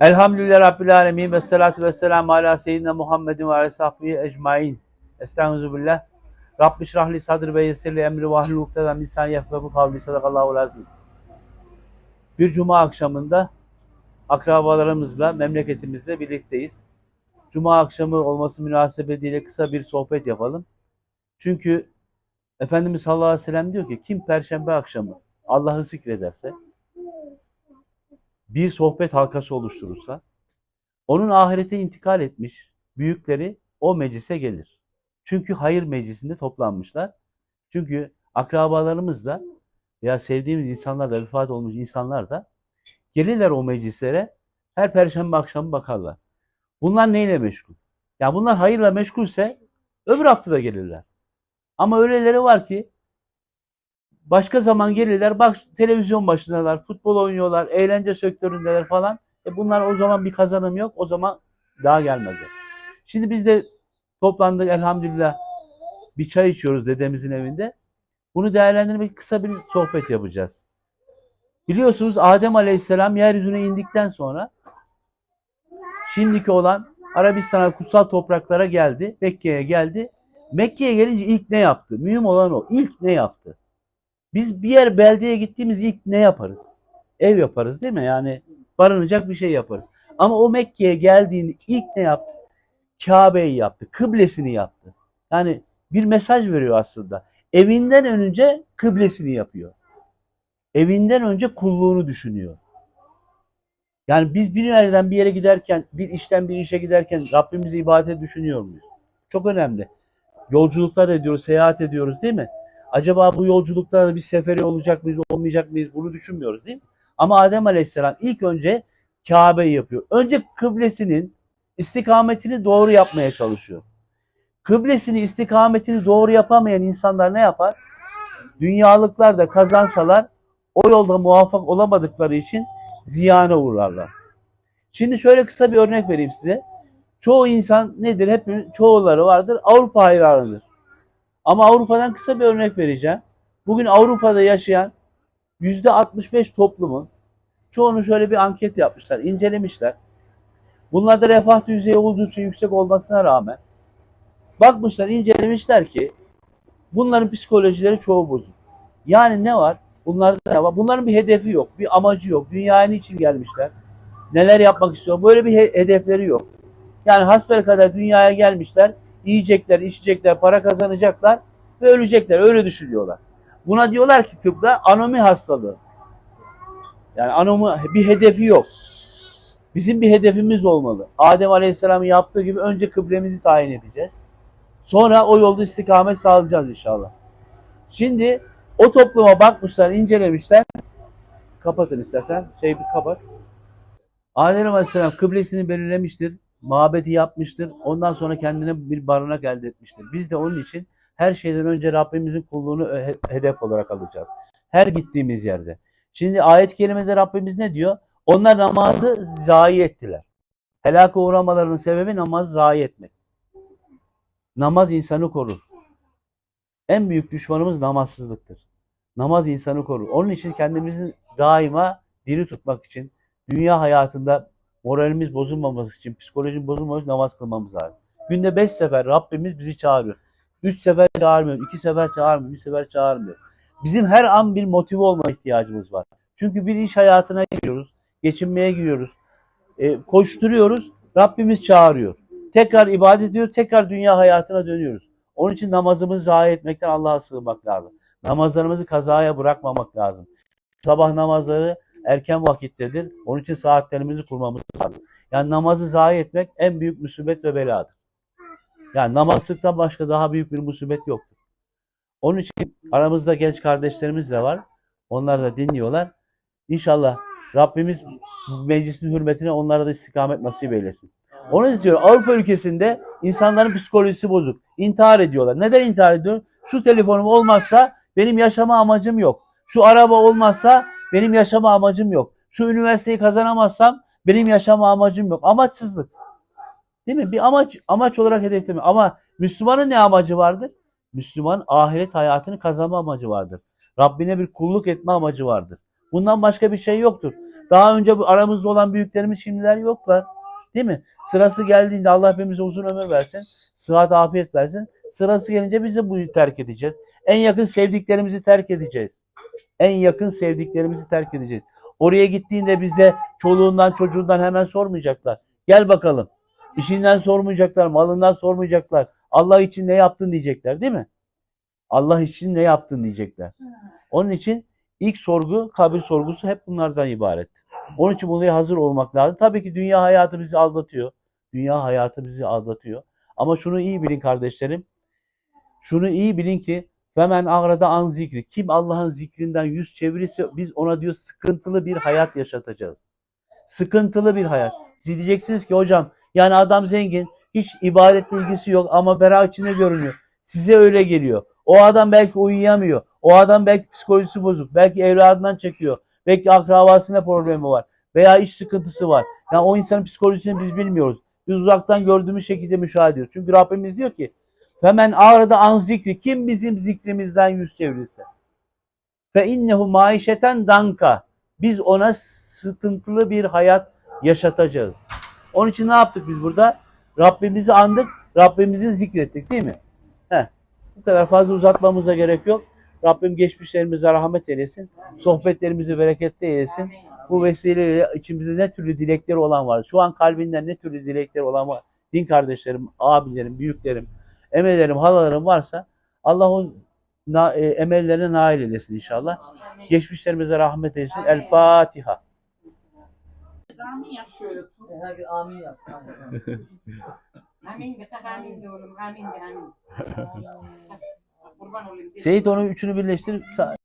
Elhamdülillah Rabbil Alemin ve salatu ve selamu ala seyyidina Muhammedin ve ala sahbihi ecmain. Estağfirullah. Rabbi şrahli sadr ve yessirli emri ve ahlul ukdeden lisan yefkahu kavli sadakallahu azim. Bir cuma akşamında akrabalarımızla, memleketimizle birlikteyiz. Cuma akşamı olması münasebetiyle kısa bir sohbet yapalım. Çünkü Efendimiz sallallahu aleyhi ve sellem diyor ki kim perşembe akşamı Allah'ı zikrederse bir sohbet halkası oluşturursa onun ahirete intikal etmiş büyükleri o meclise gelir. Çünkü hayır meclisinde toplanmışlar. Çünkü akrabalarımızla veya sevdiğimiz insanlarla vefat olmuş insanlar da gelirler o meclislere her perşembe akşamı bakarlar. Bunlar neyle meşgul? Ya bunlar hayırla meşgulse öbür hafta da gelirler. Ama öyleleri var ki başka zaman gelirler bak televizyon başındalar, futbol oynuyorlar, eğlence sektöründeler falan. E bunlar o zaman bir kazanım yok. O zaman daha gelmezler. Şimdi biz de toplandık elhamdülillah bir çay içiyoruz dedemizin evinde. Bunu değerlendirmek kısa bir sohbet yapacağız. Biliyorsunuz Adem Aleyhisselam yeryüzüne indikten sonra şimdiki olan Arabistan'a kutsal topraklara geldi. Mekke'ye geldi. Mekke'ye gelince ilk ne yaptı? Mühim olan o. İlk ne yaptı? Biz bir yer beldeye gittiğimiz ilk ne yaparız? Ev yaparız değil mi? Yani barınacak bir şey yaparız. Ama o Mekke'ye geldiğinde ilk ne yaptı? Kabe'yi yaptı. Kıblesini yaptı. Yani bir mesaj veriyor aslında. Evinden önce kıblesini yapıyor. Evinden önce kulluğunu düşünüyor. Yani biz bir yerden bir yere giderken, bir işten bir işe giderken Rabbimizi ibadete düşünüyor muyuz? Çok önemli. Yolculuklar ediyoruz, seyahat ediyoruz değil mi? Acaba bu yolculuklarda bir seferi olacak mıyız, olmayacak mıyız? Bunu düşünmüyoruz değil mi? Ama Adem Aleyhisselam ilk önce Kabe'yi yapıyor. Önce kıblesinin istikametini doğru yapmaya çalışıyor. Kıblesini, istikametini doğru yapamayan insanlar ne yapar? Dünyalıklar da kazansalar o yolda muvaffak olamadıkları için ziyana uğrarlar. Şimdi şöyle kısa bir örnek vereyim size. Çoğu insan nedir? Hep çoğuları vardır. Avrupa hayranıdır. Ama Avrupa'dan kısa bir örnek vereceğim. Bugün Avrupa'da yaşayan yüzde 65 toplumun çoğunu şöyle bir anket yapmışlar, incelemişler. Bunlarda refah düzeyi oldukça yüksek olmasına rağmen bakmışlar, incelemişler ki bunların psikolojileri çoğu bozuk. Yani ne var? Bunlarda ne var? Bunların bir hedefi yok, bir amacı yok. Dünyaya niçin gelmişler? Neler yapmak istiyor? Böyle bir he- hedefleri yok. Yani hasbel kadar dünyaya gelmişler, yiyecekler, içecekler, para kazanacaklar ve ölecekler. Öyle düşünüyorlar. Buna diyorlar ki tıpta anomi hastalığı. Yani anomi bir hedefi yok. Bizim bir hedefimiz olmalı. Adem Aleyhisselam'ın yaptığı gibi önce kıblemizi tayin edeceğiz. Sonra o yolda istikamet sağlayacağız inşallah. Şimdi o topluma bakmışlar, incelemişler. Kapatın istersen. Şey bir kapat. Adem Aleyhisselam kıblesini belirlemiştir. Mabedi yapmıştır. Ondan sonra kendine bir barınak elde etmiştir. Biz de onun için her şeyden önce Rabbimizin kulluğunu he- hedef olarak alacağız. Her gittiğimiz yerde. Şimdi ayet-i kerimede Rabbimiz ne diyor? Onlar namazı zayi ettiler. Helaka uğramalarının sebebi namazı zayi etmek. Namaz insanı korur. En büyük düşmanımız namazsızlıktır. Namaz insanı korur. Onun için kendimizi daima diri tutmak için, dünya hayatında moralimiz bozulmaması için, psikolojimiz bozulmaması için namaz kılmamız lazım. Günde beş sefer Rabbimiz bizi çağırıyor. Üç sefer çağırmıyor, iki sefer çağırmıyor, bir sefer çağırmıyor. Bizim her an bir motive olma ihtiyacımız var. Çünkü bir iş hayatına giriyoruz, geçinmeye giriyoruz, e, koşturuyoruz, Rabbimiz çağırıyor. Tekrar ibadet ediyor, tekrar dünya hayatına dönüyoruz. Onun için namazımızı zayi etmekten Allah'a sığınmak lazım. Namazlarımızı kazaya bırakmamak lazım. Sabah namazları erken vakittedir. Onun için saatlerimizi kurmamız lazım. Yani namazı zayi etmek en büyük musibet ve beladır. Yani namazlıktan başka daha büyük bir musibet yoktur. Onun için aramızda genç kardeşlerimiz de var. Onlar da dinliyorlar. İnşallah Rabbimiz meclisin hürmetine onlara da istikamet nasip eylesin. Onu istiyor. Avrupa ülkesinde insanların psikolojisi bozuk. İntihar ediyorlar. Neden intihar ediyor? Şu telefonum olmazsa benim yaşama amacım yok. Şu araba olmazsa benim yaşama amacım yok. Şu üniversiteyi kazanamazsam benim yaşama amacım yok. Amaçsızlık. Değil mi? Bir amaç amaç olarak hedefleme. Ama Müslümanın ne amacı vardır? Müslüman ahiret hayatını kazanma amacı vardır. Rabbine bir kulluk etme amacı vardır. Bundan başka bir şey yoktur. Daha önce bu aramızda olan büyüklerimiz şimdiler yoklar. Değil mi? Sırası geldiğinde Allah hepimize uzun ömür versin. Sıhhat afiyet versin. Sırası gelince biz de bu terk edeceğiz. En yakın sevdiklerimizi terk edeceğiz. En yakın sevdiklerimizi terk edeceğiz. Oraya gittiğinde bize çoluğundan çocuğundan hemen sormayacaklar. Gel bakalım. İşinden sormayacaklar, malından sormayacaklar. Allah için ne yaptın diyecekler değil mi? Allah için ne yaptın diyecekler. Onun için ilk sorgu kabir sorgusu hep bunlardan ibaret. Onun için buraya hazır olmak lazım. Tabii ki dünya hayatı bizi aldatıyor. Dünya hayatı bizi aldatıyor. Ama şunu iyi bilin kardeşlerim. Şunu iyi bilin ki hemen agrada an zikri. Kim Allah'ın zikrinden yüz çevirirse biz ona diyor sıkıntılı bir hayat yaşatacağız. Sıkıntılı bir hayat. Siz diyeceksiniz ki hocam yani adam zengin hiç ibadetle ilgisi yok ama bera içinde görünüyor. Size öyle geliyor. O adam belki uyuyamıyor. O adam belki psikolojisi bozuk. Belki evladından çekiyor. Belki akrabasına problemi var. Veya iş sıkıntısı var. Yani o insanın psikolojisini biz bilmiyoruz. Biz uzaktan gördüğümüz şekilde müşahede ediyoruz. Çünkü Rabbimiz diyor ki hemen ağrıda an zikri. Kim bizim zikrimizden yüz çevirirse. Fe innehu maişeten danka. Biz ona sıkıntılı bir hayat yaşatacağız. Onun için ne yaptık biz burada? Rabbimizi andık, Rabbimizi zikrettik değil mi? Heh. Bu kadar fazla uzatmamıza gerek yok. Rabbim geçmişlerimize rahmet eylesin. Sohbetlerimizi bereketli eylesin. Bu vesileyle içimizde ne türlü dilekleri olan var. Şu an kalbinden ne türlü dilekleri olan var. Din kardeşlerim, abilerim, büyüklerim, emelerim, halalarım varsa Allah o na- e, emellerine nail eylesin inşallah. Geçmişlerimize rahmet eylesin. El Fatiha. Amin yap. Şöyle tut. Herkes amin yap. Amin. Amin de amin de oğlum. Amin de amin. Seyit onu üçünü birleştirip sa-